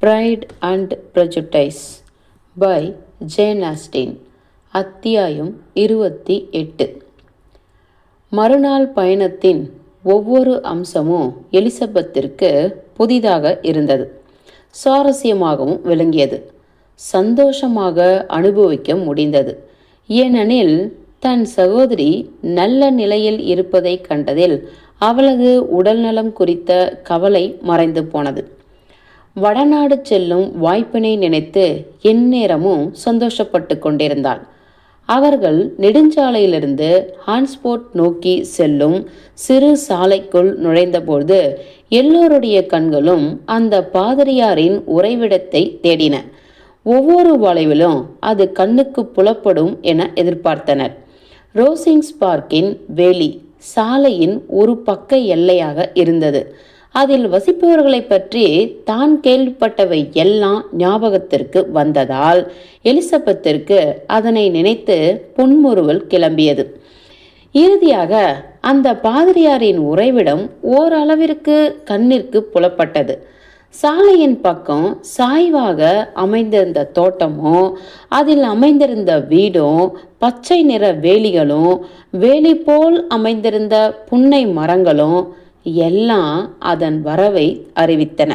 Pride and prejudice by Jane Austen அத்தியாயம் இருபத்தி எட்டு. மறுநாள் பயணத்தின் ஒவ்வொரு அம்சமும் எலிசபெத்திற்கு புதிதாக இருந்தது. சுவாரஸ்யமாகவும் விளங்கியது. சந்தோஷமாக அனுபவிக்க முடிந்தது. ஏனெனில் தன் சகோதரி நல்ல நிலையில் இருப்பதை கண்டதில் அவளது உடல்நலம் குறித்த கவலை மறைந்து போனது. வடநாடு செல்லும் வாய்ப்பினை நினைத்து எந்நேரமும் சந்தோஷப்பட்டு கொண்டிருந்தாள். அவர்கள் நெடுஞ்சாலையிலிருந்து ஹான்ஸ்போர்ட் நோக்கி செல்லும் சிறு சாலைக்குள் நுழைந்தபோது எல்லோருடைய கண்களும் அந்த பாதிரியாரின் உறைவிடத்தை தேடின. ஒவ்வொரு வளைவிலும் அது கண்ணுக்கு புலப்படும் என எதிர்பார்த்தனர். ரோசிங்ஸ் பார்க்கின் வேலி சாலையின் ஒரு பக்க எல்லையாக இருந்தது. அதில் வசிப்பவர்களை பற்றி தான் கேள்விப்பட்டவை எல்லாம் ஞாபகத்திற்கு வந்ததால் எலிசபெத்திற்கு அதனை நினைத்து புன்முறுவல் கிளம்பியது. இறுதியாக அந்த பாதிரியாரின் உறைவிடம் ஓரளவிற்கு கண்ணிற்கு புலப்பட்டது. சாலையின் பக்கம் சாய்வாக அமைந்திருந்த தோட்டமும் அதில் அமைந்திருந்த வீடும் பச்சை நிற வேலிகளும் வேலி போல் அமைந்திருந்த புன்னை மரங்களும் எல்லாம் அதன் வரவை அறிவித்தன.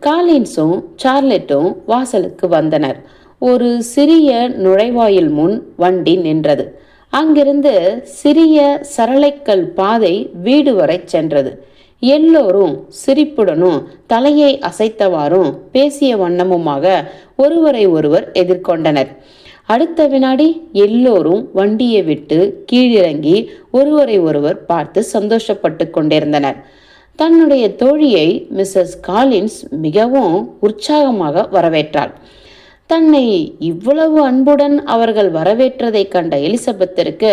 காலின்ஸும் சார்லெட்டும் வாசலுக்கு வந்தனர். ஒரு சிறிய நுழைவாயில் முன் வண்டி நின்றது. அங்கிருந்து சிறிய சரளைக்கல் பாதை வீடு வரை சென்றது. எல்லோரும் சிரிப்புடனும் தலையை அசைத்தவாறும் பேசிய வண்ணமுமாக ஒருவரை ஒருவர் எதிர்கொண்டனர். அடுத்த வினாடி எல்லோரும் வண்டியை விட்டு கீழிறங்கி ஒருவரை ஒருவர் பார்த்து சந்தோஷப்பட்டு கொண்டிருந்தனர். தன்னுடைய தோழியை மிஸ்ஸஸ் காலின்ஸ் மிகவும் உற்சாகமாக வரவேற்றாள். தன்னை இவ்வளவு அன்புடன் அவர்கள் வரவேற்றதைக் கண்ட எலிசபெத்திற்கு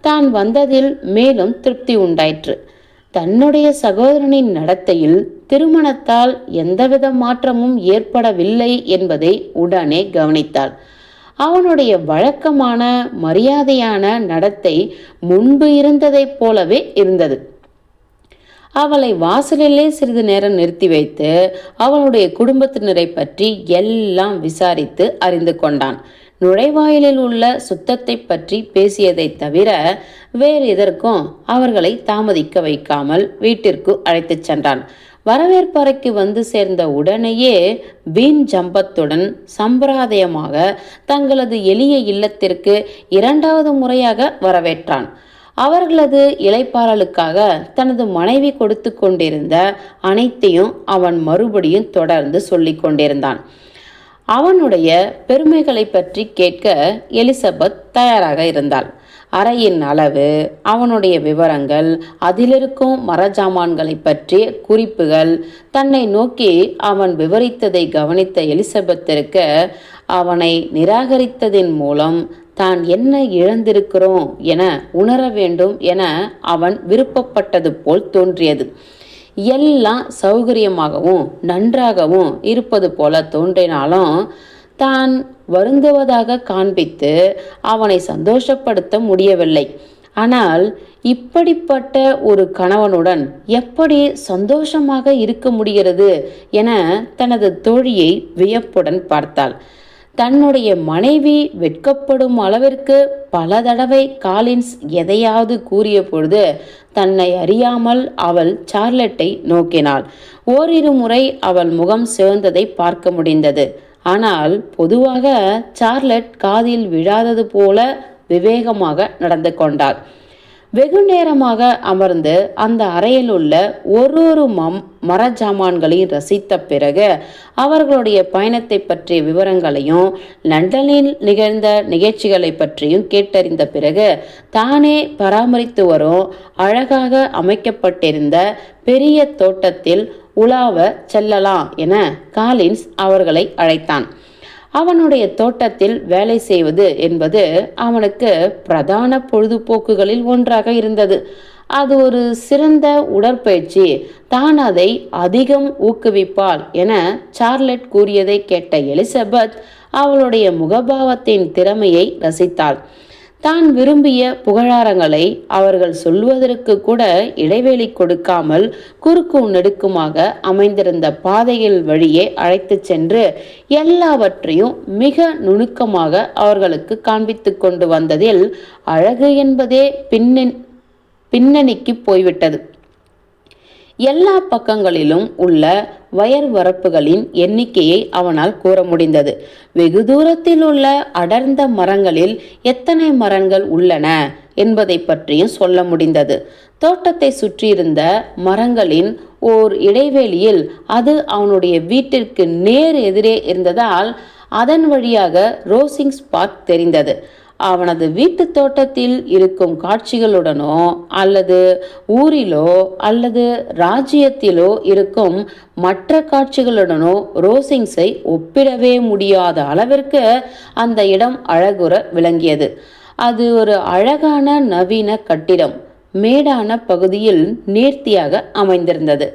தான் வந்ததில் மேலும் திருப்தி உண்டாயிற்று. தன்னுடைய சகோதரனின் நடத்தையில் திருமணத்தால் எந்தவித மாற்றமும் ஏற்படவில்லை என்பதை உடனே கவனித்தாள். அவனுடைய வழக்கமான மரியாதையான நடத்தை முன்பு இருந்ததைப் போலவே இருந்தது. அவளை வாசலிலே சிறிது நேரம் நிறுத்தி வைத்து அவளுடைய குடும்பத்தினரை பற்றி எல்லாம் விசாரித்து அறிந்து கொண்டான். நுழைவாயிலில் உள்ள சுத்தத்தை பற்றி பேசியதை தவிர வேறு எதற்கும் அவர்களை தாமதிக்க வைக்காமல் வீட்டிற்கு அழைத்துச் சென்றான். வரவேற்பறைக்கு வந்து சேர்ந்த உடனேயே வீண் ஜம்பத்துடன் சம்பிரதாயமாக தங்களது எளிய இல்லத்திற்கு இரண்டாவது முறையாக வரவேற்றான். அவர்களது இலைப்பாறலுக்காக தனது மனைவி கொடுத்து கொண்டிருந்த அனைத்தையும் அவன் மறுபடியும் தொடர்ந்து சொல்லிக் கொண்டிருந்தான். அவனுடைய பெருமைகளை பற்றி கேட்க எலிசபெத் தயாராக இருந்தாள். அறையின் அளவு அவனுடைய விவரங்கள் அதிலிருக்கும் மரஜாமான்களை பற்றிய குறிப்புகள். தன்னை நோக்கி அவன் விவரித்ததை கவனித்த எலிசபெத்திற்கு அவனை நிராகரித்ததின் மூலம் தான் என்ன இழந்திருக்கிறோம் என உணர வேண்டும் என அவன் விருப்பப்பட்டது போல் தோன்றியது. எல்லாம் சௌகரியமாகவும் நன்றாகவும் இருப்பது போல தோன்றினாலும் தான் வருந்துவதாக காண்பித்து அவனை சந்தோஷப்படுத்த முடியவில்லை. ஆனால் இப்படிப்பட்ட ஒரு கணவனுடன் எப்படி சந்தோஷமாக இருக்க முடிகிறது என தனது தோழியை வியப்புடன் பார்த்தாள். தன்னுடைய மனைவி வெட்கப்படும் அளவிற்கு பல தடவை காலின்ஸ் எதையாவது கூறிய பொழுது தன்னை அறியாமல் அவள் சார்லெட்டை நோக்கினாள். ஓரிரு முறை அவள் முகம் சிவந்ததை பார்க்க முடிந்தது. ஆனால் பொதுவாக சார்லட் காதில் விழாதது போல விவேகமாக நடந்து கொண்டாள் வெகு நேரமாக அமர்ந்து அந்த அறையில் உள்ள ஒரு ஒரு மம் மரஜாமான்களையும் ரசித்த பிறகு அவர்களுடைய பயணத்தை பற்றிய விவரங்களையும் லண்டனில் நிகழ்ந்த நிகழ்ச்சிகளை பற்றியும் கேட்டறிந்த பிறகு தானே பராமரித்து வரும் அழகாக அமைக்கப்பட்டிருந்த பெரிய தோட்டத்தில் உலாவ செல்லலாம் என காலின்ஸ் அவர்களை அழைத்தான். அவனுடைய தோட்டத்தில் வேலை செய்வது என்பது அவனுக்கு பிரதான பொழுதுபோக்குகளில் ஒன்றாக இருந்தது. அது ஒரு சிறந்த உடற்பயிற்சி. தான் அதை அதிகம் ஊக்குவிப்பாள் என சார்லட் கூறியதை கேட்ட எலிசபெத் அவளுடைய முகபாவத்தின் திறமையை ரசித்தாள். தான் விரும்பிய புகழாரங்களை அவர்கள் சொல்வதற்கு கூட இடைவெளி கொடுக்காமல் குறுக்கும் நெடுக்குமாக அமைந்திருந்த பாதையில் வழியே அழைத்து சென்று எல்லாவற்றையும் மிக நுணுக்கமாக அவர்களுக்கு காண்பித்து கொண்டு வந்ததில் அழகு என்பதே பின்னின் பின்னணிக்கு போய்விட்டது. எல்லா பக்கங்களிலும் உள்ள வயர் வரப்புகளின் எண்ணிக்கையை அவனால் கூற முடிந்தது. வெகு தூரத்தில் உள்ள அடர்ந்த மரங்களில் எத்தனை மரங்கள் உள்ளன என்பதை பற்றியும் சொல்ல முடிந்தது. தோட்டத்தை சுற்றியிருந்த மரங்களின் ஓர் இடைவெளியில் அது அவனுடைய வீட்டிற்கு நேர் எதிரே இருந்ததால் அதன் வழியாக ரோசிங்ஸ் பார்க் தெரிந்தது. அவனது வீட்டு தோட்டத்தில் இருக்கும் காட்சிகளுடனோ அல்லது ஊரிலோ அல்லது ராஜ்யத்திலோ இருக்கும் மற்ற காட்சிகளுடனோ ரோசிங்ஸை ஒப்பிடவே முடியாத அளவிற்கு அந்த இடம் அழகுற விளங்கியது. அது ஒரு அழகான நவீன கட்டிடம் மேடான பகுதியில் நேர்த்தியாக அமைந்திருந்தது.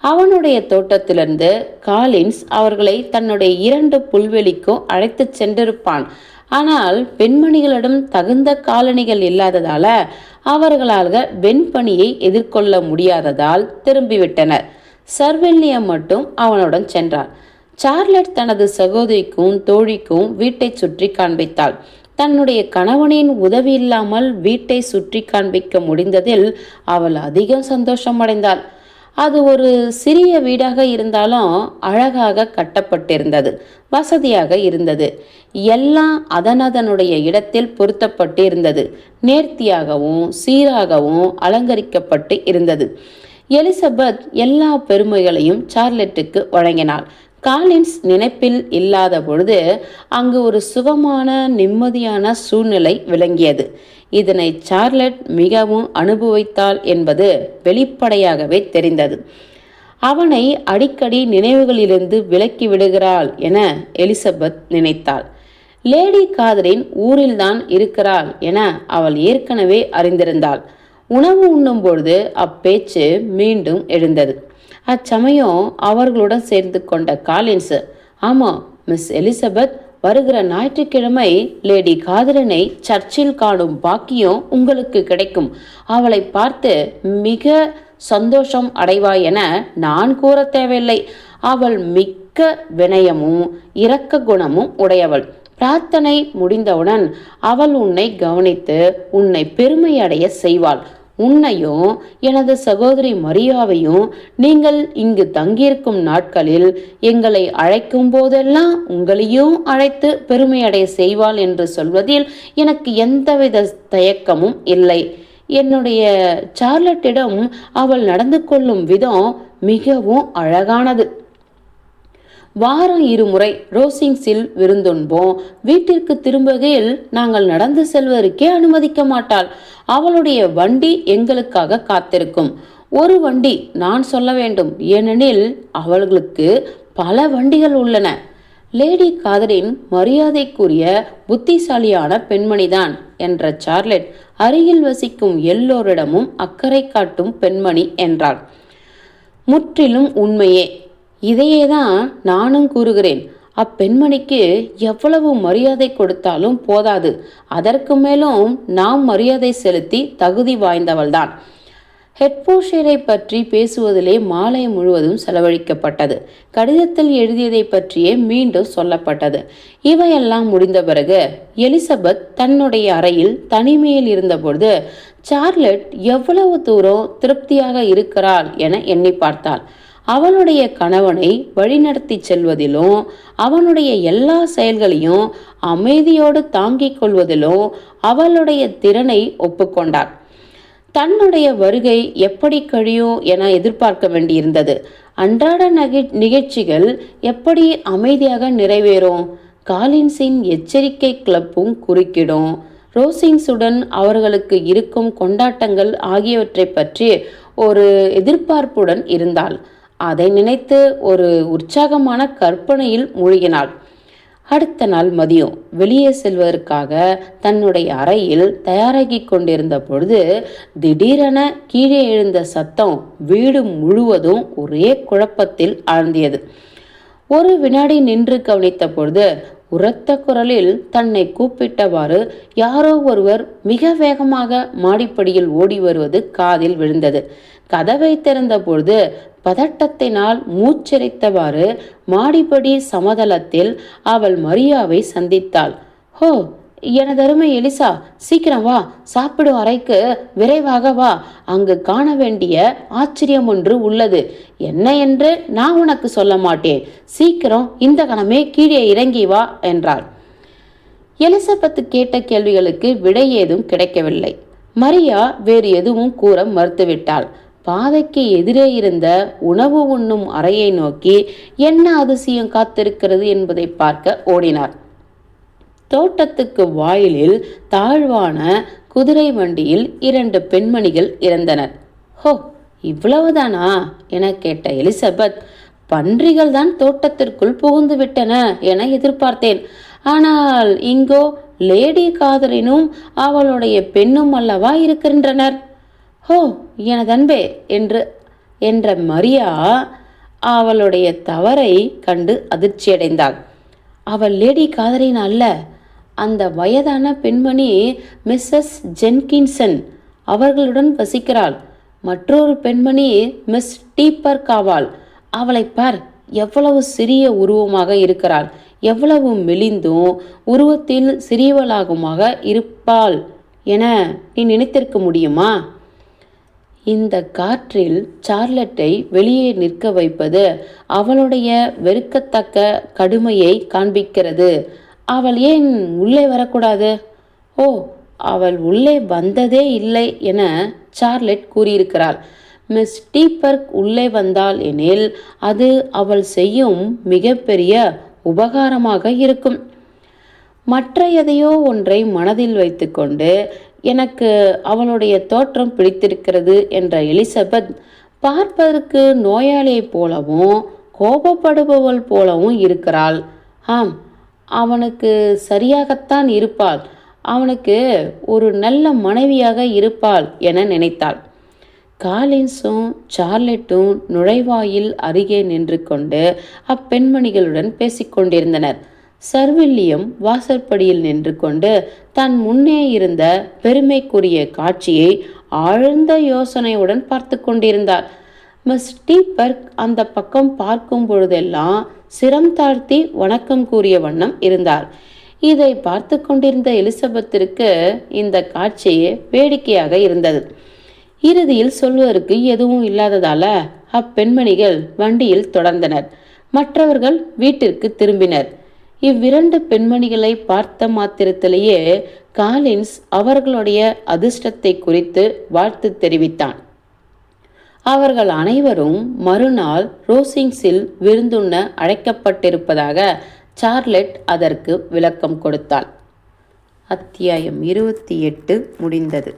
அவனுடைய தோட்டத்திலிருந்து காலின்ஸ் அவர்களை தன்னுடைய இரண்டு புல்வெளிக்கும் அழைத்துச் சென்றிருப்பான். ஆனால் பெண்மணிகளிடம் தகுந்த காலணிகள் இல்லாததால அவர்களால் வெண்பணியை எதிர்கொள்ள முடியாததால் திரும்பிவிட்டனர். சர்வெல்லியம் மட்டும் அவனுடன் சென்றார் சார்லட் தனது சகோதரிக்கும் தோழிக்கும் வீட்டை சுற்றி காண்பித்தாள். தன்னுடைய கணவனின் உதவி இல்லாமல் வீட்டை சுற்றி காண்பிக்க முடிந்ததில் அவள் அதிகம் சந்தோஷமடைந்தாள். அது ஒரு சிறிய வீடாக இருந்தாலும் அழகாக கட்டப்பட்டிருந்தது வசதியாக இருந்தது. எல்லாம் அதனதனுடைய இடத்தில் பொருத்தப்பட்டு இருந்தது நேர்த்தியாகவும் சீராகவும் அலங்கரிக்கப்பட்டு இருந்தது. எலிசபெத் எல்லா பெருமைகளையும் சார்லெட்டுக்கு வழங்கினாள். காலின்ஸ் நினைப்பில் இல்லாத பொழுது அங்கு ஒரு சுகமான நிம்மதியான சூழ்நிலை விளங்கியது. இதனை சார்லட் மிகவும் அனுபவித்தாள் என்பது வெளிப்படையாகவே தெரிந்தது. அவனை அடிக்கடி நினைவுகளிலிருந்து விலக்கி விடுகிறாள் என எலிசபெத் நினைத்தாள். லேடி காதரின் ஊரில்தான் இருக்கிறாள் என அவள் ஏற்கனவே அறிந்திருந்தாள். உணவு உண்ணும் பொழுது அப்பேச்சு மீண்டும் எழுந்தது. அச்சமயம் அவர்களுடன் சேர்ந்து கொண்ட காலின்ஸ் ஆமாம் மிஸ் எலிசபெத் வருகிற ஞாயிற்றுக்கிழமை லேடி காதலனை சர்ச்சில் காணும் பாக்கியம் உங்களுக்கு கிடைக்கும். அவளை பார்த்து மிக சந்தோஷம் அடைவாய் என நான் கூற தேவையில்லை. அவள் மிக்க வினயமும் இரக்க குணமும் உடையவள். பிரார்த்தனை முடிந்தவுடன் அவள் உன்னை கவனித்து உன்னை பெருமையடைய செய்வாள். உன்னையும் எனது சகோதரி மரியாவையும் நீங்கள் இங்கு தங்கியிருக்கும் நாட்களில் எங்களை அழைக்கும் போதெல்லாம் உங்களையும் அழைத்து பெருமையடைய செய்வாள் என்று சொல்வதில் எனக்கு எந்தவித தயக்கமும் இல்லை. என்னுடைய சார்லட்டிடம் அவள் நடந்து கொள்ளும் விதம் மிகவும் அழகானது. வாரம் இருமுறை ரோசிங்ஸில் விருந்துண்போம். வீட்டிற்கு திரும்புகையில் நாங்கள் நடந்து செல்வதற்கே அனுமதிக்க மாட்டாள். அவளுடைய வண்டி எங்களுக்காக காத்திருக்கும். ஒரு வண்டி நான் சொல்ல வேண்டும். ஏனெனில் அவர்களுக்கு பல வண்டிகள் உள்ளன. லேடி காதரின் மரியாதைக்குரிய புத்திசாலியான பெண்மணிதான் என்ற சார்லெட் அருகில் வசிக்கும் எல்லோரிடமும் அக்கறை காட்டும் பெண்மணி என்றாள். முற்றிலும் உண்மையே. இதையே தான் நானும் கூறுகிறேன். அப்பெண்மணிக்கு எவ்வளவு மரியாதை கொடுத்தாலும் போதாது. அதற்கு மேலும் நாம் மரியாதை செலுத்தி தகுதி வாய்ந்தவள்தான். ஹெட்போஷரை பற்றி பேசுவதிலே மாலை முழுவதும் செலவழிக்கப்பட்டது. கடிதத்தில் எழுதியதை பற்றியே மீண்டும் சொல்லப்பட்டது. இவையெல்லாம் முடிந்த பிறகு எலிசபெத் தன்னுடைய அறையில் தனிமையில் இருந்தபொழுது சார்லட் எவ்வளவு தூரம் திருப்தியாக இருக்கிறாள் என எண்ணி பார்த்தாள். அவனுடைய கணவனை வழிநடத்தி செல்வதிலும் அவனுடைய எல்லா செயல்களையும் அமைதியோடு தாங்கிக் கொள்வதிலும் அவளுடைய திறனை ஒப்புக்கொண்டார். தன்னுடைய வருகை எப்படி கழியும் என எதிர்பார்க்க வேண்டியிருந்தது. அன்றாட நகை நிகழ்ச்சிகள் எப்படி அமைதியாக நிறைவேறும்? காலின்ஸின் எச்சரிக்கை கிளப்பும் குறுக்கிடும். ரோசிங்ஸுடன் அவர்களுக்கு இருக்கும் கொண்டாட்டங்கள் ஆகியவற்றை பற்றி ஒரு எதிர்பார்ப்புடன் இருந்தாள். அதை நினைத்து ஒரு உற்சாகமான கற்பனையில் மூழ்கினாள். அடுத்த நாள் மதியம் வெளியே செல்வதற்காக தன்னுடைய அறையில் தயாராகி கொண்டிருந்த பொழுது திடீரென கீழே எழுந்த சத்தம் வீடு முழுவதும் ஒரே குழப்பத்தில் ஆழ்ந்தியது. ஒரு வினாடி நின்று கவனித்த பொழுது உரத்த குரலில் தன்னை கூப்பிட்டவாறு யாரோ ஒருவர் மிக வேகமாக மாடிப்படியில் ஓடி வருவது காதில் விழுந்தது. கதவை திறந்தபொழுது பதட்டத்தினால் மூச்சரித்தவாறு மாடிப்படி சமதளத்தில் அவள் மரியாவை சந்தித்தாள். ஹோ எனதருமை எலிசா சீக்கிரம் வா சாப்பிடும் அறைக்கு விரைவாக வா. அங்கு காண வேண்டிய ஆச்சரியம் ஒன்று உள்ளது. என்ன என்று நான் உனக்கு சொல்ல மாட்டேன். சீக்கிரம் இந்த கணமே கீழே இறங்கி வா என்றாள். எலிசபெத் கேட்ட கேள்விகளுக்கு விடை ஏதும் கிடைக்கவில்லை. மரியா வேறு எதுவும் கூற மறுத்துவிட்டாள். பாதைக்கு எதிரே இருந்த உணவு உண்ணும் அறையை நோக்கி என்ன அதிசயம் காத்திருக்கிறது? என்பதை பார்க்க ஓடினார். தோட்டத்துக்கு வாயிலில் தாழ்வான குதிரை வண்டியில் இரண்டு பெண்மணிகள் இறந்தனர். ஹோ இவ்வளவுதானா? என கேட்ட எலிசபெத் பன்றிகள் தான் தோட்டத்திற்குள் புகுந்து விட்டன என எதிர்பார்த்தேன். ஆனால் இங்கோ லேடி காதலினும் அவளுடைய பெண்ணும் அல்லவா இருக்கின்றனர்? ஹோ எனதன்பே என்று என்ற மரியா அவளுடைய தவறை கண்டு அதிர்ச்சியடைந்தாள். அவள் லேடி காதலின் அல்ல அந்த வயதான பெண்மணி மிஸ்ஸஸ் ஜென்கின்சன் அவர்களுடன் வசிக்கிறாள். மற்றொரு பெண்மணி மிஸ் டீப்பர்க் ஆவாள் அவளை பார் எவ்வளவு சிறிய உருவமாக இருக்கிறாள். எவ்வளவு மெலிந்தும் உருவத்தில் சிறியவளாகுமாக இருப்பாள் என நீ நினைத்திருக்க முடியுமா? இந்த காற்றில் சார்லட்டை வெளியே நிற்க வைப்பது அவளுடைய வெறுக்கத்தக்க கடுமையை காண்பிக்கிறது. அவள் ஏன் உள்ளே வரக்கூடாது? ஓ அவள் உள்ளே வந்ததே இல்லை என சார்லெட் கூறியிருக்கிறாள். மிஸ் டீபர்க் உள்ளே வந்தால் எனில் அது அவள் செய்யும் மிகப்பெரிய உபகாரமாக இருக்கும். மற்ற எதையோ ஒன்றை மனதில் வைத்துக்கொண்டு எனக்கு அவளுடைய தோற்றம் பிடித்திருக்கிறது என்ற எலிசபெத் பார்ப்பதற்கு நோயாளியைப் போலவும் கோபப்படுபவள் போலவும் இருக்கிறாள். ஆம் அவனுக்கு சரியாகத்தான் இருப்பாள். அவனுக்கு ஒரு நல்ல மனைவியாக இருப்பாள் என நினைத்தாள். காலின்ஸும் சார்லெட்டும் நுழைவாயில் அருகே நின்று கொண்டு அப்பெண்மணிகளுடன் பேசிக்கொண்டிருந்தனர் சர்வில்லியம் வாசற்படியில் நின்று கொண்டு தன் முன்னே இருந்த பெருமைக்குரிய காட்சியை ஆழ்ந்த யோசனையுடன் பார்த்து கொண்டிருந்தார். மிஸ் டீபர்க் அந்த பக்கம் பார்க்கும் பொழுதெல்லாம் சிரம் தாழ்த்தி வணக்கம் கூறிய வண்ணம் இருந்தார். இதை பார்த்து கொண்டிருந்த எலிசபெத்திற்கு இந்த காட்சி வேடிக்கையாக இருந்தது. இறுதியில் சொல்வதற்கு எதுவும் இல்லாததால அப்பெண்மணிகள் வண்டியில் தொடர்ந்தனர். மற்றவர்கள் வீட்டிற்கு திரும்பினர். இவ்விரண்டு பெண்மணிகளை பார்த்த மாத்திரத்திலேயே காலின்ஸ் அவர்களுடைய அதிர்ஷ்டத்தை குறித்து வாழ்த்து தெரிவித்தான். அவர்கள் அனைவரும் மறுநாள் ரோசிங்ஸில் விருந்துண்ண அழைக்கப்பட்டிருப்பதாக சார்லெட் அதற்கு விளக்கம் கொடுத்தாள். அத்தியாயம் இருபத்தி எட்டு முடிந்தது.